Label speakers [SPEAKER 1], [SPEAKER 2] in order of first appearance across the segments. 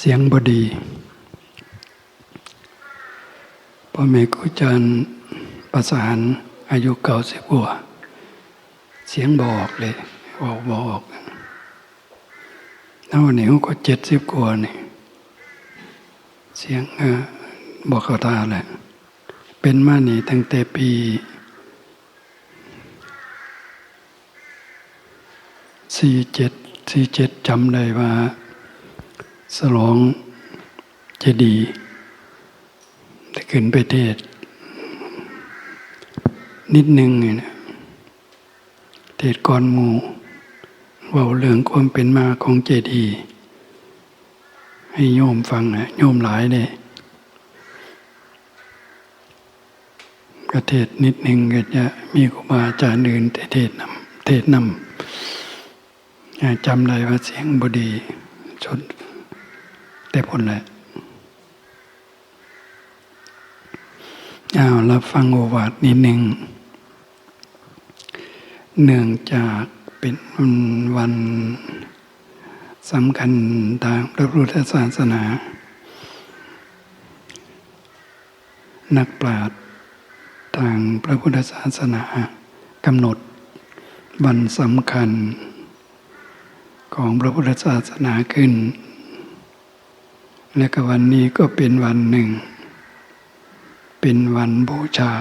[SPEAKER 1] เสียงบดีพ่อแม่ครูอาจารย์ประสานอายุเก่าสิบกว่าเสียงบอกเลยบอกบอกแล้ววันนี้ก็เจ็ดสิบกว่านี่เสียงอบอกเขาตาแหละ เป็นมานี่ตั้งแต่ปีสี่เจ็ดสี่เจ็ดจำได้ว่า สลองเจดีย์แต่ขึ้นไปเทศ นิดนึงเนี่ยนะเทศก่อนหมูเว่าเรื่องความเป็นมาของเจดีย์ให้โยมฟังนะโยมหลายเลยก็เทศนิดหนึ่งก็จะมีครูบาอาจารย์อื่นเทศนำเทศนำจำได้ว่าเสียงบดีชน แต่ผลแหละเอารับฟังโอวาทนิดหนึ่งเนื่องจากเป็นวันสำคัญทางพระพุทธศาสนา นักปราชญ์ทางพระพุทธศาสนากำหนดวันสำคัญของพระพุทธศาสนาขึ้น และก็วันนี้ก็เป็นวันหนึ่ง เป็นวันบูชา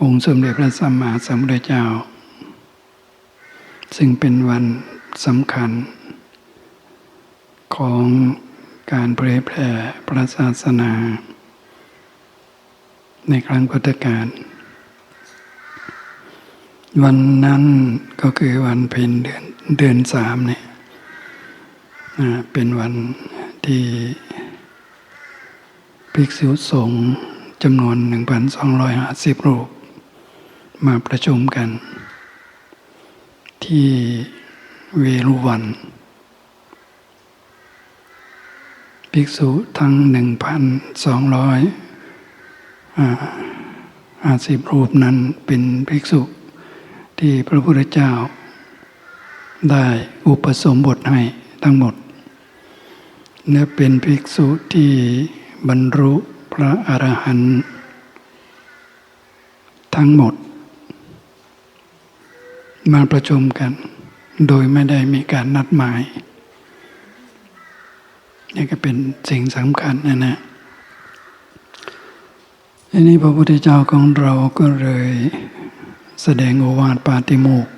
[SPEAKER 1] องค์สมเด็จพระสัมมาสัมพุทธเจ้า ซึ่งเป็นวันสำคัญ ของการเผยแผ่พระศาสนา ในครั้งพุทธกาลวันนั้นก็คือวันเพ็ญเดือนเดือนสามเนี่ย เป็นวันที่ภิกษุสงฆ์จำนวน 1,250 รูป มาประชุมกัน ที่เวรุวัน ภิกษุทั้ง 1,250 รูปนั้นเป็นภิกษุที่พระพุทธเจ้าได้อุปสมบทให้ทั้งหมด และเป็นภิกษุที่บรรลุพระอรหันต์ทั้งหมด มาประชุมกัน โดยไม่ได้มีการนัดหมาย นี่ก็เป็นสิ่งสำคัญนะนะอันนี้พระพุทธเจ้าของเราก็เลยแสดงโอวาทปาติโมกข์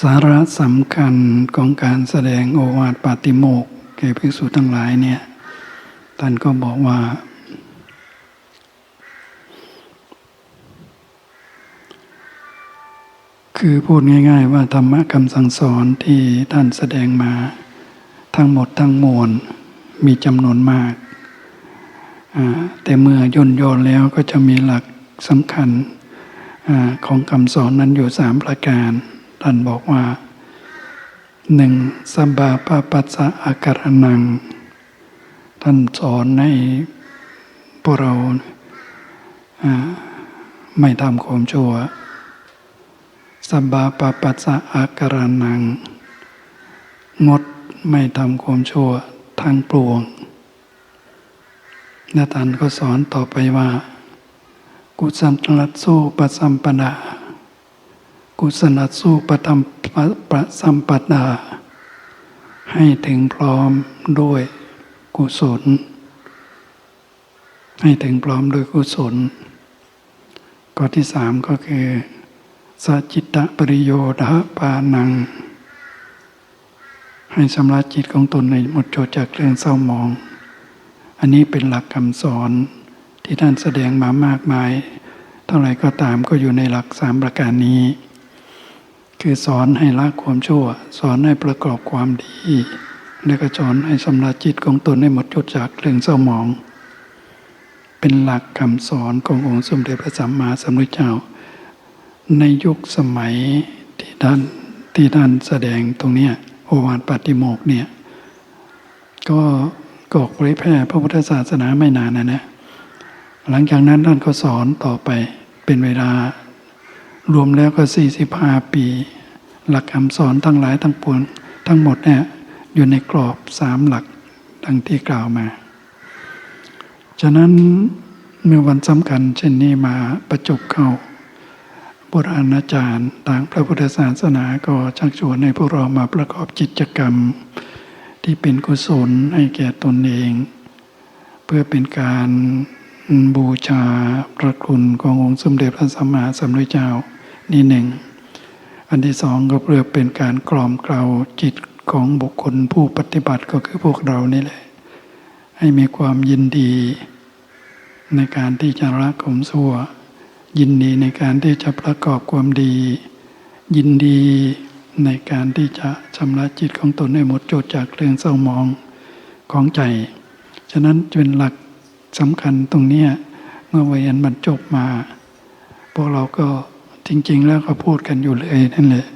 [SPEAKER 1] สาระสำคัญของการแสดงโอวาทปาติโมกข์แก่ภิกษุทั้งหลายเนี่ย ท่านก็บอกว่า คือพูดง่าย ๆ ว่าธรรมะคำสั่งสอนที่ท่านแสดงมา ทั้งหมดทั้งมวลมีจำนวนมาก แต่เมื่อย่นย่อแล้วก็จะมีหลักสำคัญอของคำสอนนั้นอยู่สามประการ ท่านบอกว่าหนึ่งสัมบาปปัสสะอาการนัง ท่านสอนให้พวกเราไม่ทำความชั่วสัมบาปปัสสะอาการนัง งดไม่ทำความชั่วทั้งปวงและท่านก็สอนต่อไปว่า กุสันลัตสู้ปสัมปดา กุศลสู้ประธรรมประสัมปดา ให้ถึงพร้อมด้วยกุศล ให้ถึงพร้อมด้วยกุศลข้อที่สามก็คือสัจิตตปริโยดาปานัง ให้สำระจิตของตนในหมดโจจากเรื่องเศร้าหมอง อันนี้เป็นหลักคำสอนที่ท่านแสดงมามากมาย เท่าไรก็ตามก็อยู่ในหลักสามประการนี้ คือสอนให้ละความชั่ว สอนให้ประกอบความดี และก็สอนให้สำระจิตของตนให้หมดจดจากเรื่องเศร้าหมอง เป็นหลักคำสอนขององค์สมเด็จพระสัมมาสัมพุทธเจ้า ในยุคสมัยที่ท่านที่ท่านแสดงตรงนี้โอวาทปฏิโมกเนี่ยก็กอกเผยแพร่พระพุทธศาสนาไม่นานนะนะหลังจากนั้นท่านก็สอนต่อไปเป็นเวลา รวมแล้วก็ 45 ปี หลักคำสอนทั้งหลายทั้งปวงทั้งหมดเนี่ยอยู่ในกรอบสามหลักดังที่กล่าวมา ฉะนั้นเมื่อวันสำคัญเช่นนี้มาประจบเข้าโบราณอาจารย์ต่างพระพุทธศาสนาก็ชักชวนให้พวกเรามาประกอบกิจกรรม ที่เป็นกุศลให้แก่ตนเอง เพื่อเป็นการบูชาพระคุณขององค์สมเด็จพระสัมมาสัมพุทธเจ้า นี่หนึ่ง อันที่สองก็เพื่อเป็นการกล่อมเกลาจิตของบุคคลผู้ปฏิบัติก็คือพวกเรานี่แหละ ให้มีความยินดี ในการที่จะละขมชั่วยินดีในการที่จะประกอบความดี ยินดีในการที่จะชำระจิตของตนให้หมดจดจากเรื่องเศร้ามองของใจ ฉะนั้นเป็นหลักสำคัญตรงนี้เมื่อวัยนบรรจบมา พวกเราก็ จริง ๆ แล้วก็พูดกันอยู่เลยนั่นแหละ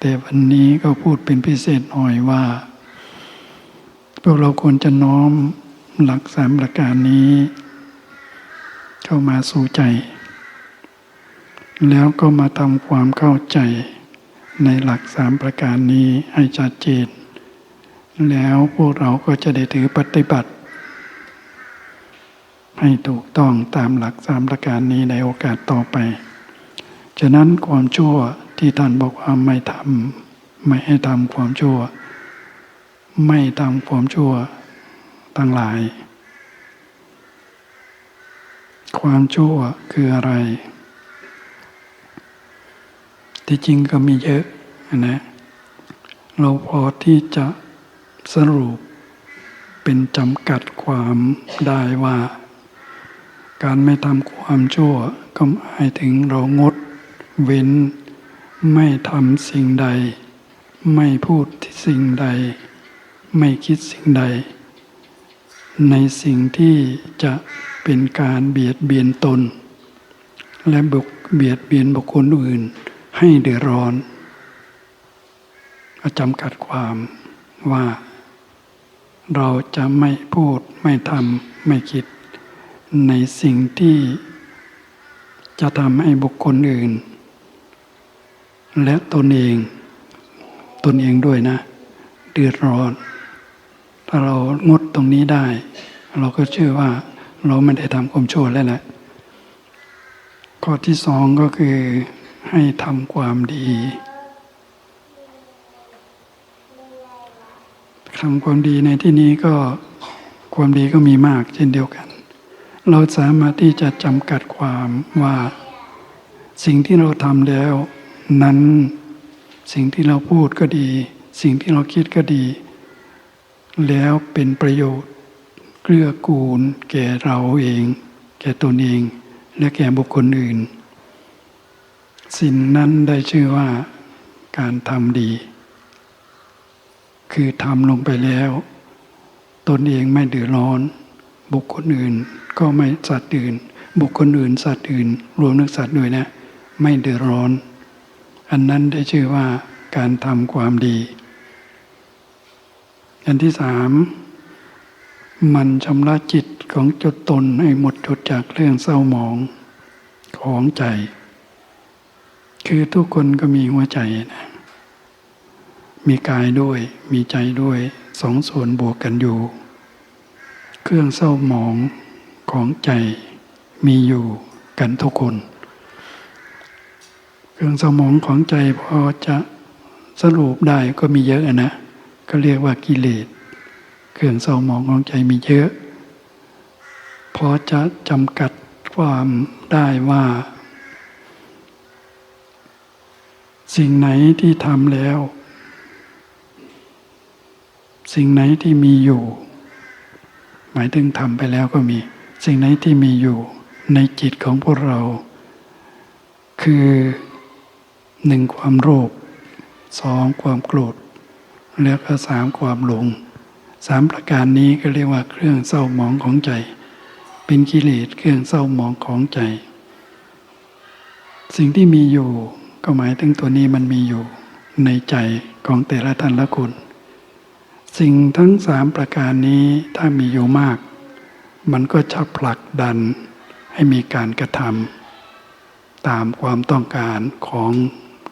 [SPEAKER 1] แต่วันนี้ก็พูดเป็นพิเศษหน่อยว่า พวกเราควรจะน้อมหลักสามประการนี้ เข้ามาสู่ใจ แล้วก็มาทำความเข้าใจในหลักสามประการนี้ให้ชัดเจน แล้วพวกเราก็จะได้ถือปฏิบัติ ให้ถูกต้องตามหลักสามประการนี้ในโอกาสต่อไป ฉะนั้นความชั่วที่ท่านบอกว่าไม่ทำไม่ให้ทำความชั่ว ไม่ทำความชั่วทั้งหลาย ความชั่วคืออะไร ที่จริงก็มีเยอะนะเราพอที่จะสรุปเป็นจำกัดความได้ว่า การไม่ทำความชั่วก็หมายถึงเรางด เว้น ไม่ทำสิ่งใด ไม่พูดสิ่งใด ไม่คิดสิ่งใด ในสิ่งที่จะเป็นการเบียดเบียนตน และบุกเบียดเบียนบุคคลอื่นให้เดือดร้อนจำกัดความว่า เราจะไม่พูดไม่ทำไม่คิด ในสิ่งที่จะทำให้บุคคลอื่น และตนเอง ตนเองด้วยนะ เดือดร้อน ถ้าเรางดตรงนี้ได้ เราก็เชื่อว่าเราไม่ได้ทำความชั่วแล้วแหละข้อที่สองก็คือให้ทำความดีทำความดีในที่นี้ก็ความดีก็มีมากเช่นเดียวกัน เราสามารถที่จะจำกัดความว่าสิ่งที่เราทำแล้ว นั้นสิ่งที่เราพูดก็ดี สิ่งที่เราคิดก็ดี แล้วเป็นประโยชน์เกื้อกูล แก่เราเอง แก่ตนเอง และแก่บุคคลอื่น สิ่งนั้นได้ชื่อว่าการทำดี คือทำลงไปแล้ว ตนเองไม่เดือดร้อน บุคคลอื่นก็ไม่สัตว์อื่น บุคคลอื่นสัตว์อื่น รวมนักสัตว์ด้วยนะ ไม่เดือดร้อน อันนั้นได้ชื่อว่าการทำความดี อันที่สามมันชำระจิตของจุดตนให้หมดจดจากเรื่องเศร้าหมองของใจ คือทุกคนก็มีหัวใจนะมีกายด้วยมีใจด้วยสองส่วนบวกกันอยู่ เครื่องเศร้าหมองของใจมีอยู่กันทุกคน เรื่องเศร้าหมองของใจพอจะสรุปได้ก็มีเยอะนะก็เรียกว่ากิเลสเครื่องเศร้าหมองของใจมีเยอะพอจะจำกัดความได้ว่า สิ่งไหนที่ทำแล้ว สิ่งไหนที่มีอยู่ หมายถึงทำไปแล้วก็มี สิ่งไหนที่มีอยู่ในจิตของพวกเรา คือ หนึ่งความโลภสองความโกรธ แล้วก็สามความหลงสามประการนี้ก็เรียกว่าเครื่องเศร้าหมองของใจ เป็นกิเลสเครื่องเศร้าหมองของใจ สิ่งที่มีอยู่ก็หมายถึงตัวนี้มันมีอยู่ในใจของแต่ละท่านละคน สิ่งทั้งสามประการนี้ถ้ามีอยู่มาก มันก็จะผลักดันให้มีการกระทำตามความต้องการของ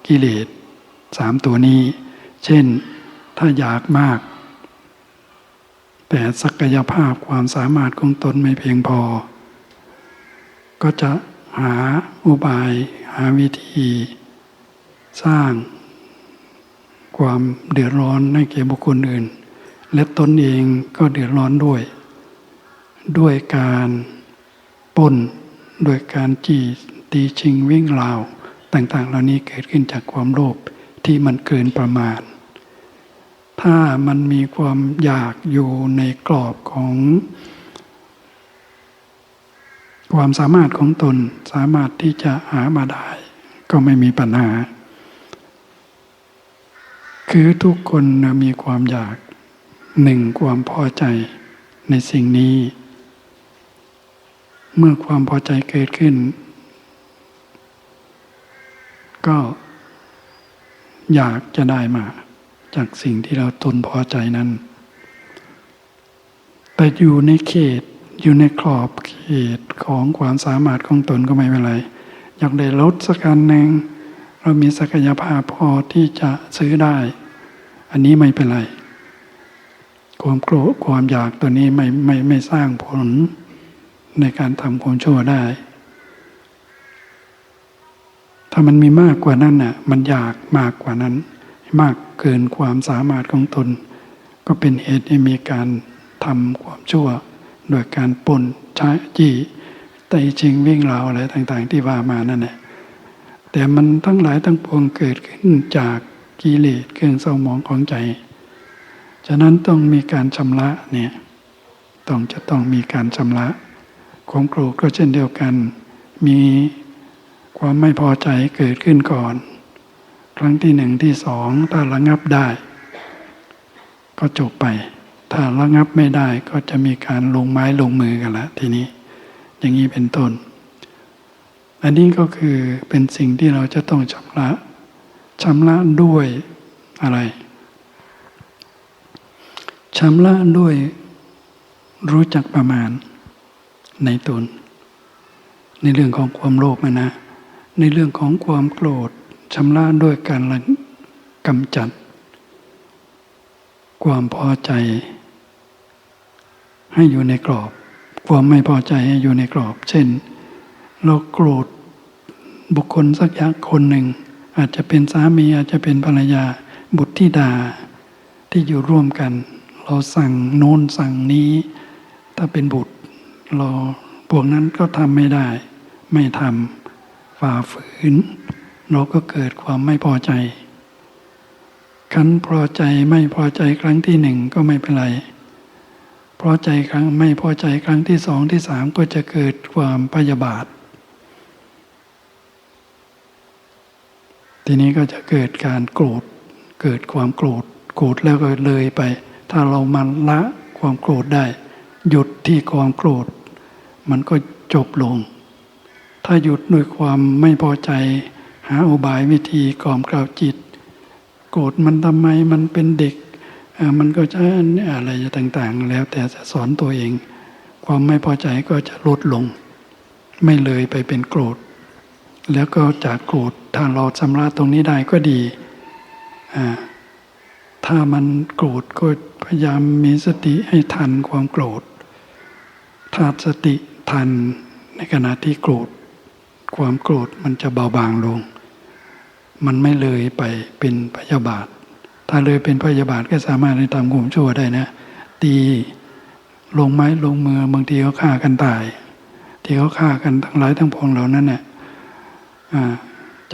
[SPEAKER 1] กิเลสสามตัวนี้ เช่นถ้าอยากมาก แต่ศักยภาพความสามารถของตนไม่เพียงพอ ก็จะหาอุบาย หาวิธี สร้างความเดือดร้อนให้แก่บุคคลอื่น และตนเองก็เดือดร้อนด้วย ด้วยการปนด้วยการจีตีชิงวิ่งราว ต่างๆ เหล่านี้เกิดขึ้นจากความโลภที่มันเกินประมาณ ถ้ามันมีความอยากอยู่ในกรอบของ ความสามารถของตนสามารถที่จะหามาได้ ก็ไม่มีปัญหา คือทุกคนมีความอยากหนึ่งความพอใจในสิ่งนี้ เมื่อความพอใจเกิดขึ้น ก็อยากจะได้มา จากสิ่งที่เราตนพอใจนั้น แต่อยู่ในเขตอยู่ในกรอบเขตของความสามารถของตนก็ไม่เป็นไร อยากได้รถสักคันหนึ่งเรามีศักยภาพพอที่จะซื้อได้ อันนี้ไม่เป็นไร ความโกรธความอยากตัวนี้ไม่ไม่ไม่สร้างผลในการทำความชั่วได้ ถ้ามันมีมากกว่านั้นน่ะ มันอยากมากกว่านั้น มากเกินความสามารถของตน ก็เป็นเหตุให้มีการทำความชั่ว โดยการปนใช้จี้ไต่ชิงวิ่งราวอะไรต่างๆ ที่ว่ามานั่นแหละแต่มันทั้งหลายทั้งปวงเกิดขึ้นจากกิเลสเครื่องเศร้าหมองของใจ ฉะนั้นต้องมีการชำระเนี่ยต้องจะต้องมีการชำระความโกรธก็เช่นเดียวกัน มี ความไม่พอใจเกิดขึ้นก่อน ครั้งที่หนึ่งที่สองถ้าระงับได้ ก็จบไป ถ้าระงับไม่ได้ก็จะมีการลงไม้ลงมือกันละทีนี้ อย่างนี้เป็นต้น อันนี้ก็คือเป็นสิ่งที่เราจะต้องชำระชำระด้วยอะไรชำระด้วยรู้จักประมาณในตน ในเรื่องของความโลภนะ ในเรื่องของความโกรธชำระด้วยการกำจัด ความพอใจ ให้อยู่ในกรอบ ความไม่พอใจให้อยู่ในกรอบ เช่น เราโกรธบุคคลสักย่างคนหนึ่ง อาจจะเป็นสามีอาจจะเป็นภรรยาบุตรธิดาที่อยู่ร่วมกัน เราสั่งโน้นสั่งนี้ ถ้าเป็นบุตร เราพวกนั้นก็ทำไม่ได้ ไม่ทำ ฝ่าฝืน เราก็เกิดความไม่พอใจครั้นพอใจไม่พอใจครั้งที่หนึ่งก็ไม่เป็นไร พอใจครั้งไม่พอใจครั้งที่สองที่สามก็จะเกิดความพยาบาท ทีนี้ก็จะเกิดการโกรธ เกิดความโกรธ โกรธแล้วก็เลยไป ถ้าเรามันละความโกรธได้ หยุดที่ความโกรธ มันก็จบลง ถ้าหยุดด้วยความไม่พอใจ หาอุบายวิธีกล่อมกล่าวจิต โกรธมันทำไมมันเป็นเด็กมันก็จะอะไรต่างๆ แล้วแต่จะสอนตัวเอง ความไม่พอใจก็จะลดลง ไม่เลยไปเป็นโกรธ แล้วก็จากโกรธถ้าเราชำระตรงนี้ได้ก็ดี ถ้ามันโกรธก็พยายามมีสติให้ทันความโกรธถ้าสติทันในขณะที่โกรธ ความโกรธมันจะเบาบางลง มันไม่เลยไปเป็นพยาบาท ถ้าเลยเป็นพยาบาทก็สามารถให้ทำความชั่วได้นะ ตีลงไม้ลงมือบางทีเขาฆ่ากันตาย ที่เขาฆ่ากันทั้งหลายทั้งพวงเหล่านั้นเนี่ย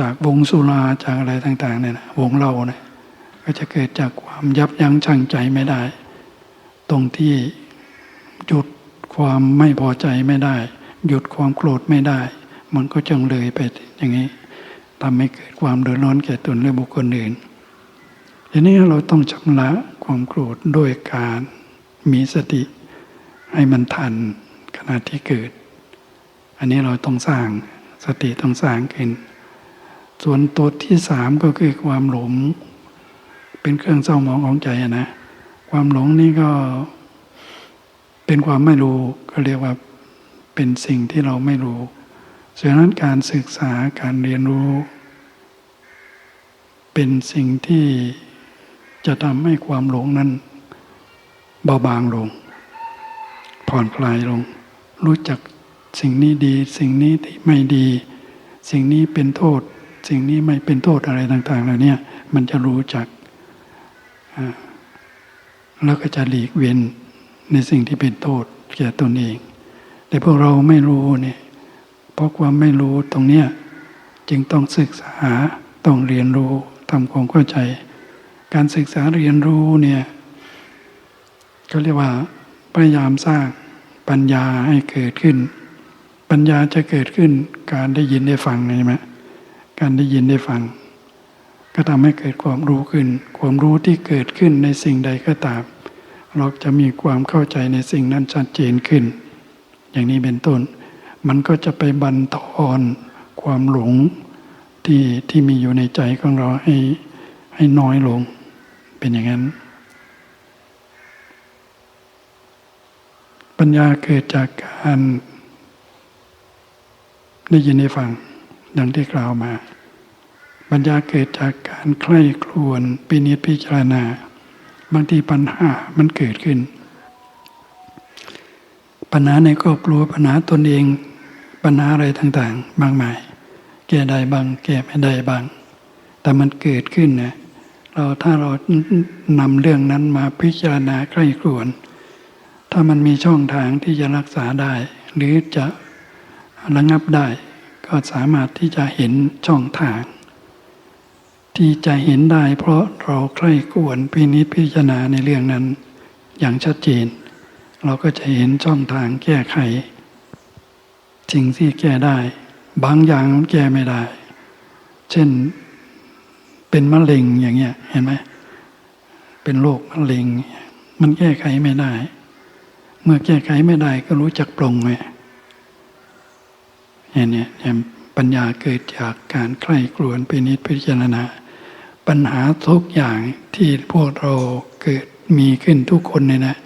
[SPEAKER 1] จากวงสุราจากอะไรต่าง ๆ เนี่ยนะวงเราเนี่ยก็จะเกิดจากความยับยั้งชั่งใจไม่ได้ ตรงที่หยุดความไม่พอใจไม่ได้ หยุดความโกรธไม่ได้ มันก็จงเลยไปอย่างนี้ทำให้เกิดความเดือดร้อนแก่ตนและบุคคลอื่นทีนี้เราต้องชำระความโกรธด้วยการมีสติให้มันทันขณะที่เกิด อันนี้เราต้องสร้างสติต้องสร้างขึ้น ส่วนตัวที่สามก็คือความหลง เป็นเครื่องเศร้าหมองของใจนะ ความหลงนี่ก็เป็นความไม่รู้ก็เรียกว่าเป็นสิ่งที่เราไม่รู้ ฉะนั้นการศึกษาการเรียนรู้ เป็นสิ่งที่จะทำให้ความหลงนั้น เบาบางลง ผ่อนคลายลง รู้จักสิ่งนี้ดี สิ่งนี้ที่ไม่ดี สิ่งนี้เป็นโทษ สิ่งนี้ไม่เป็นโทษอะไรต่างๆเหล่านี้มันจะรู้จัก แล้วก็จะหลีกเว้นในสิ่งที่เป็นโทษแก่ตนเอง แต่พวกเราไม่รู้เนี่ย เพราะความไม่รู้ตรงเนี้ยจึงต้องศึกษาต้องเรียนรู้ทำความเข้าใจ การศึกษาเรียนรู้เนี่ยก็เรียกว่าพยายามสร้างปัญญาให้เกิดขึ้น ปัญญาจะเกิดขึ้น การได้ยินได้ฟังใช่ไหมการได้ยินได้ฟัง ก็ทำให้เกิดความรู้ขึ้น ความรู้ที่เกิดขึ้นในสิ่งใดก็ตาม เราจะมีความเข้าใจในสิ่งนั้นชัดเจนขึ้น อย่างนี้เป็นต้น มันก็จะไปบันทอนความหลงที่ที่มีอยู่ในใจของเราให้ให้น้อยลง เป็นอย่างนั้น ปัญญาเกิดจากการได้ยินได้ฟังดังที่กล่าวมา ปัญญาเกิดจากการใคร่ครวญปินิจพิจารณา บางทีปัญหามันเกิดขึ้น ปัญหาในครอบครัวปัญหาตนเอง ปัญหาอะไรต่างๆ มากมาย แก้ได้บาง แก้ไม่ได้บาง แต่มันเกิดขึ้นนะเราถ้าเรานำเรื่องนั้นมาพิจารณาใกล้ครวน ถ้ามันมีช่องทางที่จะรักษาได้ หรือจะระงับได้ ก็สามารถที่จะเห็นช่องทาง ที่จะเห็นได้เพราะเราใคร่กวนพินิจพิจารณาในเรื่องนั้น อย่างชัดเจน เราก็จะเห็นช่องทางแก้ไข สิ่งที่แก้ได้ บางอย่างมันแก้ไม่ได้ เช่นเป็นมะเร็งอย่างเงี้ยเห็นไหมเป็นโรคมะเร็ง มันแก้ไขไม่ได้ เมื่อแก้ไขไม่ได้ก็รู้จักปรงไงอย่างเนี้ยปัญญาเกิดจากการใคร่ครวญพินิจพิจารณา ปัญหาทุกอย่างที่พวกเราเกิดมีขึ้นทุกคนเนี่ยนะ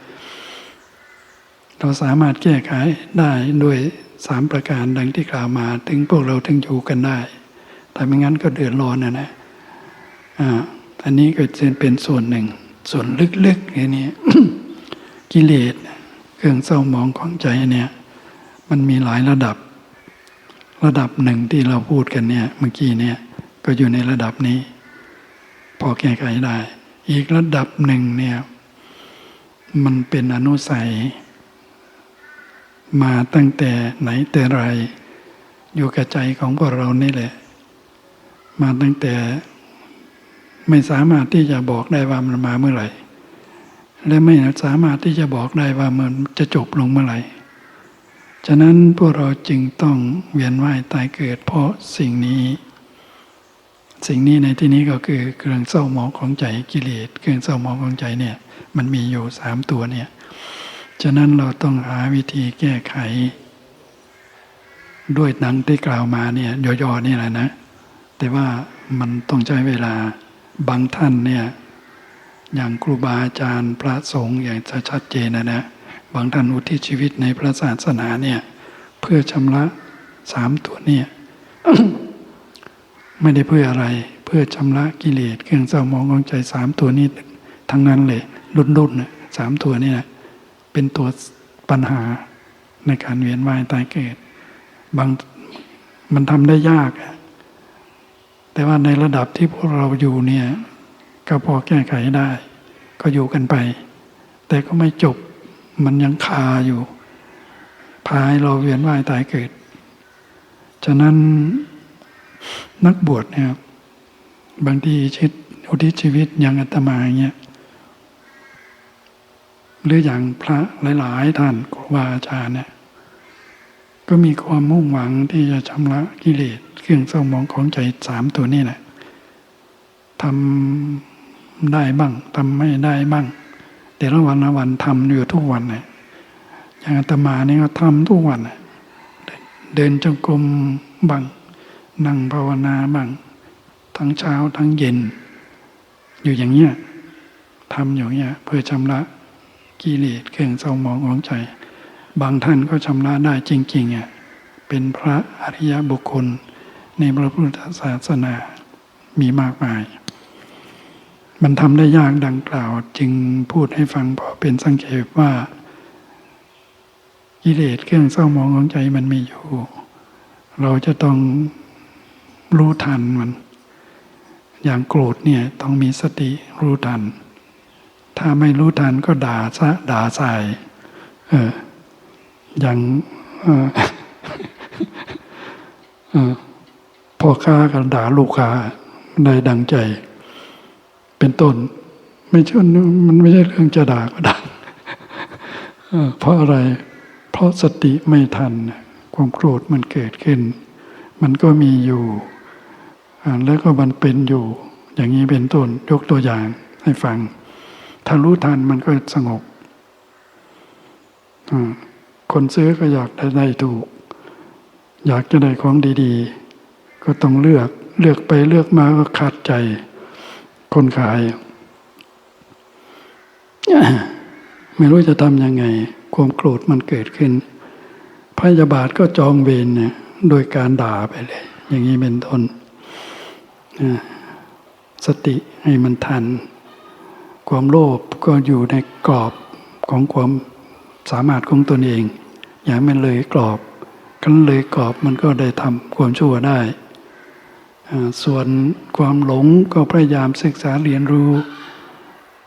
[SPEAKER 1] เราสามารถแก้ไขได้ด้วย สามประการดังที่กล่าวมา ถึงพวกเราถึงอยู่กันได้ แต่ไม่งั้นก็เดือดร้อนนะนะอ่าอันนี้ก็จะเป็นส่วนหนึ่ง ส่วนลึกๆอย่างนี้กิเลสเครื่องเศร้าหมองของใจเนี่ยมันมีหลายระดับ ระดับหนึ่งที่เราพูดกันเนี่ยเมื่อกี้เนี่ยก็อยู่ในระดับนี้ พอแก้ไขได้ อีกระดับหนึ่งเนี่ยมันเป็นอนุสัย มาตั้งแต่ไหนแต่ไร อยู่กับใจของพวกเรานี่แหละ มาตั้งแต่ไม่สามารถที่จะบอกได้ว่ามันมาเมื่อไหร่ และไม่สามารถที่จะบอกได้ว่ามันจะจบลงเมื่อไหร่ ฉะนั้นพวกเราจึงต้องเวียนว่ายตายเกิด เพราะสิ่งนี้ สิ่งนี้ในที่นี้ก็คือเครื่องเศร้าหมองของใจกิเลสเครื่องเศร้าหมองของใจเนี่ย มันมีอยู่สามตัวเนี่ย ฉะนั้นเราต้องหาวิธีแก้ไข ด้วยดังที่กล่าวมาเนี่ยย่อๆนี่แหละนะ แต่ว่ามันต้องใช้เวลาบางท่านเนี่ยอย่างครูบาอาจารย์พระสงฆ์อย่างชัดเจนนะนะบางท่านอุทิศชีวิตในพระศาสนาเนี่ย เพื่อชำระสามตัวเนี่ยไม่ได้เพื่ออะไร เพื่อชำระกิเลสเครื่องเศร้ามองของใจสามตัวนี้ ทั้งนั้นเลยรุ่นๆนะสามตัวนี่นะ เป็นตัวปัญหาในการเวียนว่ายตายเกิด บางมันทำได้ยาก แต่ว่าในระดับที่พวกเราอยู่เนี่ย ก็พอแก้ไขได้ ก็อยู่กันไป แต่ก็ไม่จบมันยังคาอยู่ พายเราเวียนว่ายตายเกิด ฉะนั้นนักบวชเนี่ยบางทีชิดอุทิศชีวิตอย่างอาตมาอย่างเงี้ย หรืออย่างพระหลาย ๆ ท่านครูบาอาจารย์เนี่ยก็มีความมุ่งหวังที่จะชำระกิเลสเครื่องเศร้าหมองของใจสามตัวนี้แหละทำได้บ้างทำไม่ได้บ้าง แต่ละวันละวันทำอยู่ทุกวันเนี่ยอย่างอาตมานี่ก็ทำทุกวันเดินจงกรมบ้างนั่งภาวนาบ้างทั้งเช้าทั้งเย็น อยู่อย่างเงี้ยทำอย่างเงี้ยเพื่อชำระ กิเลสเครื่องเศร้าหมองของใจ บางท่านก็ชำระได้จริงๆอะเป็นพระอริยบุคคล ในพระพุทธศาสนามีมากมาย มันทำได้ยากดังกล่าว จึงพูดให้ฟังพอเป็นสังเกตว่ากิเลสเครื่องเศร้าหมองของใจมันมีอยู่ เราจะต้องรู้ทันมัน อย่างโกรธเนี่ยต้องมีสติรู้ทัน ถ้าไม่รู้ทันก็ด่าซะด่าใส่เอออย่างเออพ่อค้ากันด่าลูกค้าได้ดังใจ เป็นต้น ไม่ใช่มันไม่ใช่เรื่องจะด่าก็ด่าเออเพราะอะไร เพราะสติไม่ทัน ความโกรธมันเกิดขึ้น มันก็มีอยู่ แล้วก็มันเป็นอยู่ อย่างนี้เป็นต้นยกตัวอย่างให้ฟัง ถ้ารู้ทันมันก็สงบคนซื้อก็อยากได้ได้ถูก อยากจะได้ของดีๆ ก็ต้องเลือกเลือกไปเลือกมาก็ขาดใจ คนขาย ไม่รู้จะทำยังไง ความโกรธมันเกิดขึ้นพยาบาทก็จองเวรเนี่ยโดยการด่าไปเลย อย่างนี้เป็นต้นสติให้มันทัน ความโลภก็อยู่ในกรอบของความสามารถของตนเอง อย่าให้มันเลยกรอบคันเลยกรอบมันก็ได้ทำความชั่วได้ ส่วนความหลงก็พยายามศึกษาเรียนรู้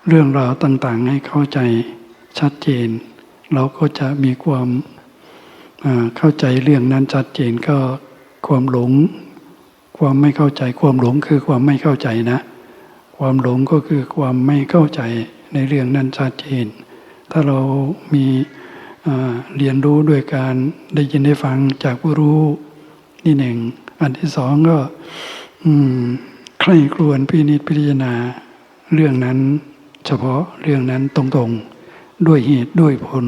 [SPEAKER 1] เรื่องราวต่างๆ ให้เข้าใจชัดเจน เราก็จะมีความเข้าใจเรื่องนั้นชัดเจนก็ความหลง ความไม่เข้าใจความหลงคือความไม่เข้าใจนะ ความหลงก็คือความไม่เข้าใจในเรื่องนั้นชัดเจน ถ้าเรามีเรียนรู้ด้วยการได้ยินได้ฟังจากผู้รู้นี่หนึ่ง อันที่สองก็ใคร่ครวญพินิจพิจารณาเรื่องนั้น เฉพาะเรื่องนั้นตรงๆ ด้วยเหตุด้วยผล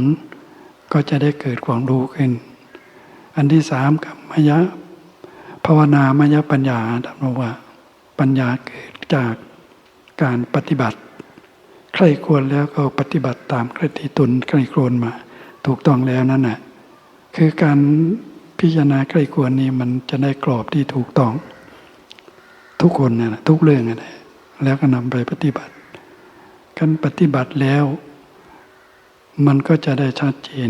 [SPEAKER 1] ก็จะได้เกิดความรู้ขึ้น อันที่สามกับมยะภาวนามยปัญญาธรรมว่า ปัญญาเกิดจาก การปฏิบัติ ใครควรแล้วก็ปฏิบัติตามกระติตุนใครควรมา ถูกต้องแล้วนั่นน่ะคือการพิจารณาใครควรนี่มันจะได้กรอบที่ถูกต้อง ทุกคนนะทุกเรื่องนะแล้วก็นำไปปฏิบัติการปฏิบัติแล้ว มันก็จะได้ชัดเจน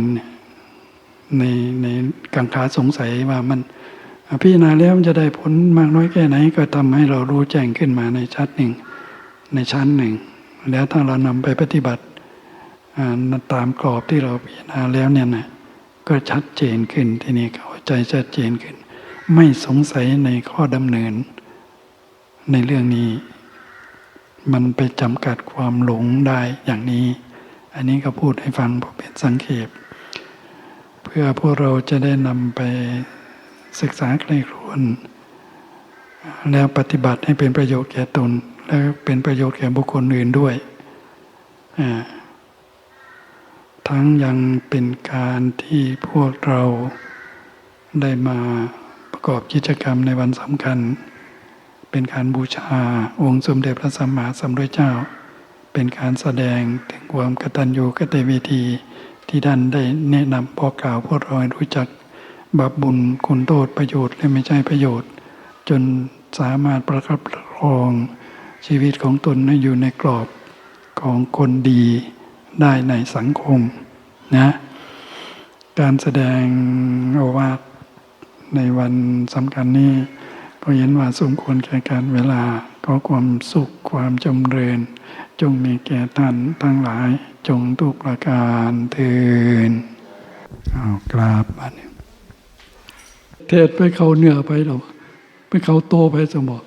[SPEAKER 1] ในในกังขาสงสัยว่ามันพิจารณาแล้วมันจะได้ผลมากน้อยแค่ไหน ก็ทำให้เรารู้แจ้งขึ้นมาในชัดหนึ่ง ในชั้นหนึ่ง แล้วถ้าเรานำไปปฏิบัติตามกรอบที่เราพิจารณาแล้วเนี่ยนะก็ชัดเจนขึ้นทีนี้เข้าใจชัดเจนขึ้น ไม่สงสัยในข้อดำเนิน ในเรื่องนี้ มันไปจำกัดความหลงได้อย่างนี้ อันนี้ก็พูดให้ฟังพอเป็นสังเขปเพื่อพวกเราจะได้นำไปศึกษาใคร่ครวญแล้วปฏิบัติให้เป็นประโยชน์แก่ตน และเป็นประโยชน์แก่บุคคลอื่นด้วย ทั้งยังเป็นการที่พวกเราได้มาประกอบกิจกรรมในวันสำคัญ เป็นการบูชาองค์สมเด็จพระสัมมาสัมพุทธเจ้า เป็นการแสดงถึงความกตัญญูกตเวทีที่ท่านได้แนะนำบอกกล่าวพวกเราให้รู้จักบาปบุญคุณโทษประโยชน์และไม่ใช่ประโยชน์ จนสามารถประคับประคอง ชีวิตของตนให้อยู่ในกรอบของคนดีได้ในสังคมนะการแสดงโอวาทในวันสำคัญนี้ก็เห็นว่าสมควรแก่การเวลาก็ความสุขความจำเริญ จงมีแก่ท่านทั้งหลายจงทุกประการเทินเอากราบมาเนี่ยเทศไปเขาเหนือไปเราไปเขาโตไปสมอง